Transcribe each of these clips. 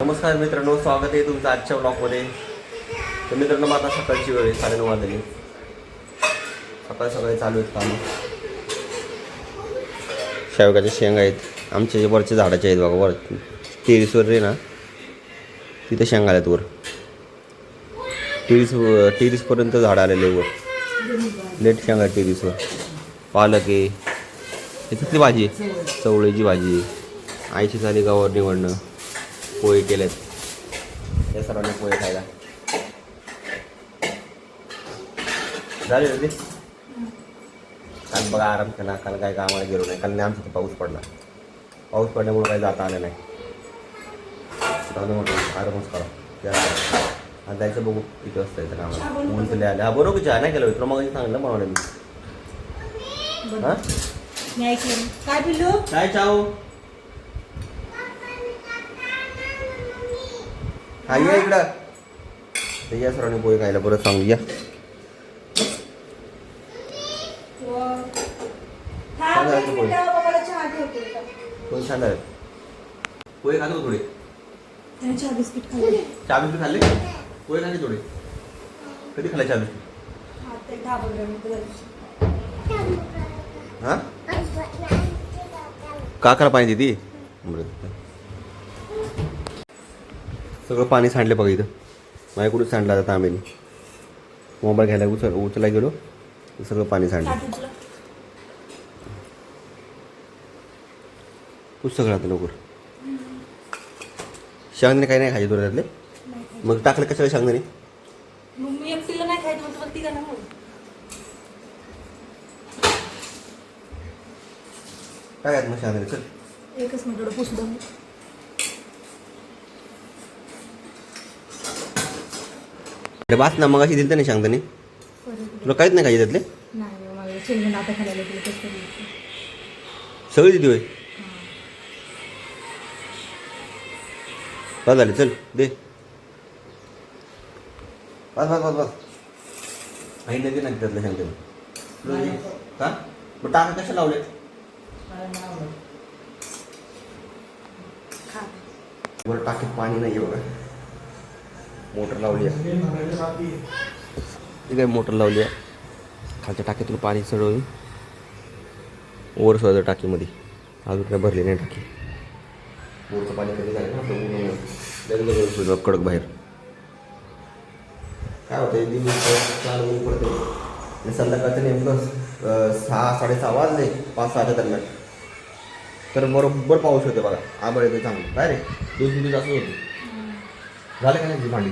नमस्कार मित्रांनो स्वागत आहे तुमचं आजच्या ब्लॉगमध्ये तर मित्रांनो मग आता सकाळची वेळ आहे साडेनऊ वाजली. सकाळी सकाळी चालू आहेत कामं. शेवगाच्या शेंगा आहेत. आमच्या जे वरच्या झाडाचे आहेत बघा वर टेरिसवर आहे ना तिथे शेंगा आल्यात वर. टेरिस टेरिसपर्यंत झाड आलेले वर. लेट शेंगा आहेत टेरिसवर. पालक आहे. तिथली भाजी आहे? चवळीची भाजी आहे. आईची झाली गावावर निवडणं. पोहे केलेत. या सर्वांनी पोहे खायला. झाले होते काल बघा आराम केला काल काय कामाला गेलो नाही. काल नाही आमच्या पाऊस पडला. पाऊस पडल्यामुळे काही जाता आलं नाही. जाऊ म्हटलं आरामच करा. आज जायचं बघू किती वाजता येतं कामाला. ऊन तुला आलं हा बरोबर चहा नाही केलं तुला मग सांगितलं म्हणून मी. हां? काय चाव? हा या इकडं या सरांनी पोहे खायला परत सांगू या कोण छान आहे? पोहे खातो थोडे? चहा बिस्किट खाल्ले? चहा बिस्किट खाल्ले पोहे खाल्ले थोडे? कधी खाल्ले चहा बिस्किट? हा, काकाला पाणी देते बरं. सगळं पाणी सांडलं बघा इथं माझ्याकडून सांडलं आता तांब्याने मोबाईल घ्यायला उचल उचलाय गेलो सगळं पाणी सांडलं. तूच सगळं आता लवकर शेंगदाणे काही नाही खायचे तुला त्यातले. मग टाकलं कशाला शेंगदाणे. काय आहेत मग शेंगदाणे चल एकच मिनिट पुसू अरे बास ना मग अशी दिली ना शेंगदाणे परत. तुला काहीच नाही खायचे त्यातले नाही. सगळी दिली होय. बस झाले चल दे बस बस बस बस आई नदी नाही त्यातलं तुला दे. का मग टाका कशा लावले. वर टाकीत पाणी नाही बघा मोटर लावली आहे. ठीक आहे मोटर लावली आहे. खालच्या टाकीतून पाणी चढवून वर सोडायचं टाकीमध्ये. अजून काय भरली नाही टाकी. वरचं पाणी कधी झालं ना कडक बाहेर. काय होतं एक दिवस चार ऊन पडते आणि संध्याकाळचं नेमकं सहा साडेसहा वाजले पाच सहाच्या दरम्यान. तर बरोबर पाऊस होते बघा. आबळ येते चांगलं. काय रे? दोन तीन दिवस असं होतं झालं का नाही तुझी भांडी?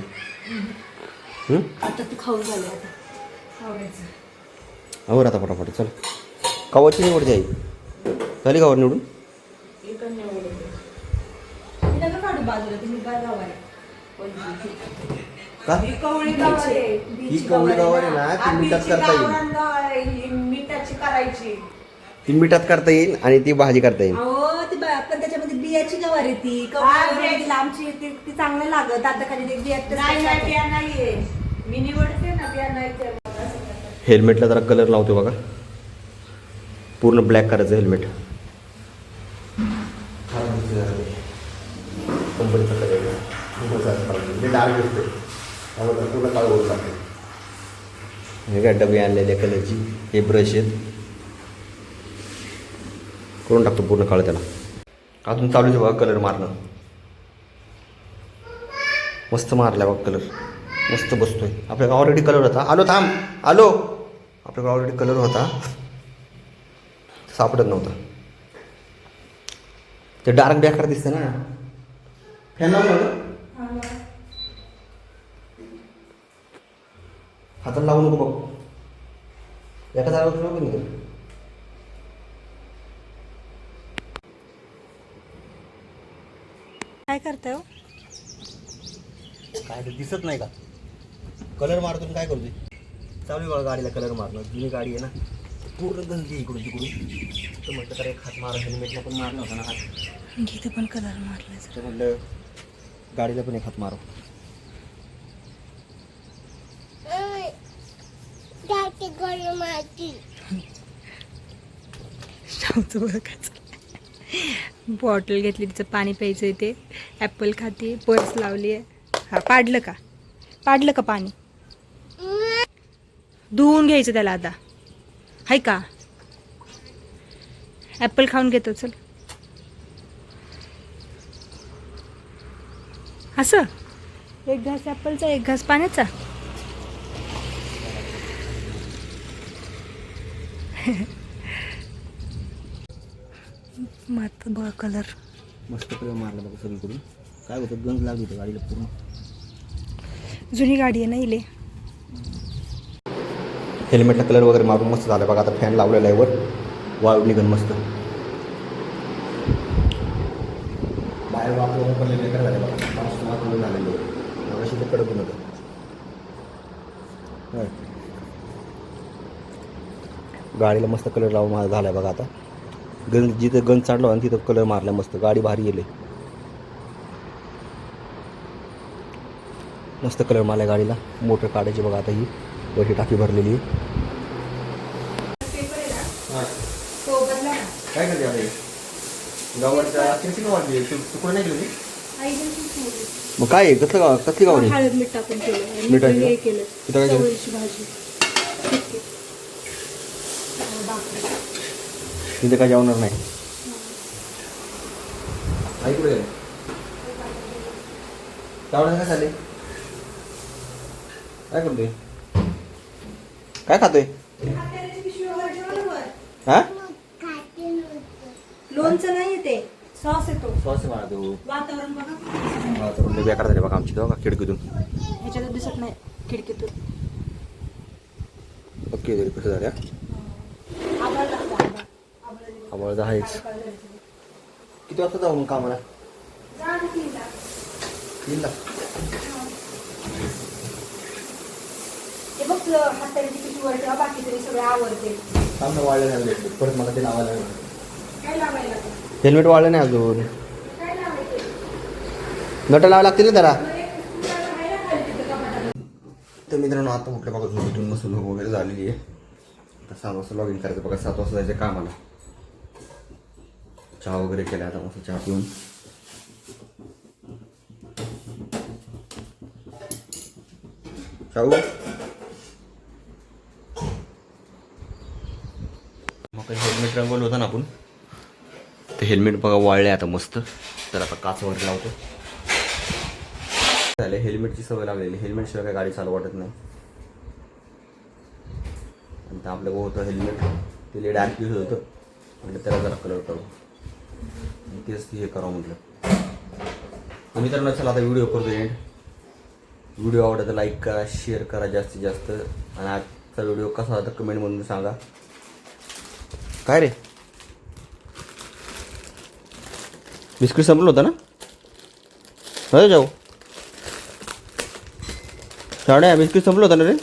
हं? आता तू खाऊ झाले आता. आवडायचं आवर आता फटाफट चल. कवाची निवडते आई झाली गावर निवडून? इकडनं एवढं दे. मी नका काढू बाजूला तुम्ही काय गावाला का? ही कवळी गवार आहे. ही कवळी गवार आहे ना. ती मिठात करता येईल. ही मिठाची करायची. ती मिठात करता येईल आणि ती भाजी करता येईल. अहो ती बा- पण त्याच्यामध्ये बियाची गवार आहे ती. हा, कवळी लांबची ती ती चांगलं लागत. आता खाली बिया नाही नाही बिया नाहीये. मी निवडते ना बिया नाही त्या. हेल्मेटला जरा कलर लावतो बघा. पूर्ण ब्लॅक करायचं हेल्मेट कंपनीचा कलर डार्क दिसते त्यामुळे त्याला पूर्ण काळ ओढ लागते हे काय डबे आणलेले कलरची हे ब्रश आहेत. करून टाकतो पूर्ण काळ त्याला. अजून चालूच आहे बघा कलर मारणं. मस्त मारला बघा कलर. मस्त बसतोय. आपल्याकडे ऑलरेडी कलर होता. आलो थांब. आलो. आपल्याकडे ऑलरेडी कलर होता. सापडत नव्हता. ते डार्क बेकार दिसतं ना. फॅन लावलं ना हातात लावू नको बघ एका जागा नको नाही काय करताय हो? काय ते दिसत नाही का? कलर मारतो काय करतोय? चालू आहे बघा गाडीला कलर मारणं. जुनी गाडी आहे ना. पूर्ण आहे इकडून तिकडून. तर म्हटलं तर एक हात मारा हेल्मेटला पण मारला होता ना हात. इथे पण कलर मारलाय तर म्हटलं गाडीला पण एक हात मारो. जाते बघायचं बॉटल घेतली तिचं पाणी प्यायचं ते. ॲपल खाते पर्स लावली आहे हा पाडलं का? पाडलं का पाणी? धुवून घ्यायचं त्याला आता. हाय का? ॲपल खाऊन घेतो चल. असं? एक घास ॲपलचा एक घास पाण्याचा? मत बघ कलर मस्त कलर मारला बघा सगळीकडून. काय होतं? गंज लागली होती गाडीला पूर्ण. जुनी गाडी आहे ना इले. हेल्मेटला कलर वगैरे मारून मस्त झालं बघा. आता फॅन लावलेला आहे वर. वाळू निघन मस्त. बाहेर वापरून बेकार झाले बघा. पाऊस वापरून झालेलं आहे. मगाशी ते होतं. गाडीला मस्त कलर लावून माझा झाला बघा आता. गंज जिथं गंज चाडलो आणि तिथं कलर मारला मस्त. गाडी भारी गेले. मस्त कलर मारला गाडीला. मोटर काढायची बघा आता ही. वरची टाकी भरलेली. आहे तो बदला ना काय करते आता गावाच्या किती वाटली तुकडे नाही केलं मग काय आहे? कसलं गाव कसली गाव हळद मीठ टाकून केलं. आणि मीठ टाकलं? हे केलं? इथं काय केलं? चवळीची भाजी. ठीक आहे. तिथे काय जेवणार नाही. आई कुठे गेले? काय झाले काय करतोय? काय खातोय? हा? लोणचं नाही ते. सॉस येतो. सॉस मारा तू वातावरण बघा. बेकार झाले बघा आमची बघा खिडकीतून. ह्याच्यात दिसत नाही खिडकीतून. ओके तरी कसं झालं आम्हाला आहेच किती वाजता जाऊ मग कामाला? सगळे आवडते काम वाढलं नाही अजून. परत मला ते लावायला लागलं. हेल्मेट वाढलं नाही अजून. नट लावा लागतील ना त्याला तर मित्रांनो आता म्हटलं बघा झोपेतून मस्त झोप वगैरे झालेली आहे. आता सहा वाजता लॉग इन करायचं. बघा सात वाजता जायचं कामाला. चहा वगैरे केला आता मस्त चहा पिऊन. मग काही हेल्मेट रंगवलं होतं ना आपण? ते हेल्मेट बघा वाळले आता मस्त. तर आता काच वगैरे लावतो. झाले हेल्मेटची सवय लागलेली. हेल्मेट शिवाय काय गाडी चालू वाटत नाही. आणि आपलं होतं हेल्मेट ते लेड डार्क यूज होतं. म्हटलं त्याला जरा कलर करू. तेच हे करावं म्हटलं. तर मित्रांनो चला आता व्हिडिओ करतो एंड व्हिडिओ आवडला तर लाईक करा शेअर करा जास्तीत जास्त. आणि आजचा व्हिडिओ कसा होता कमेंटमधून सांगा. काय रे? बिस्किट संपलं होतं ना? हो जाऊ. साड्या बिस्किट संपलं होतं ना रे?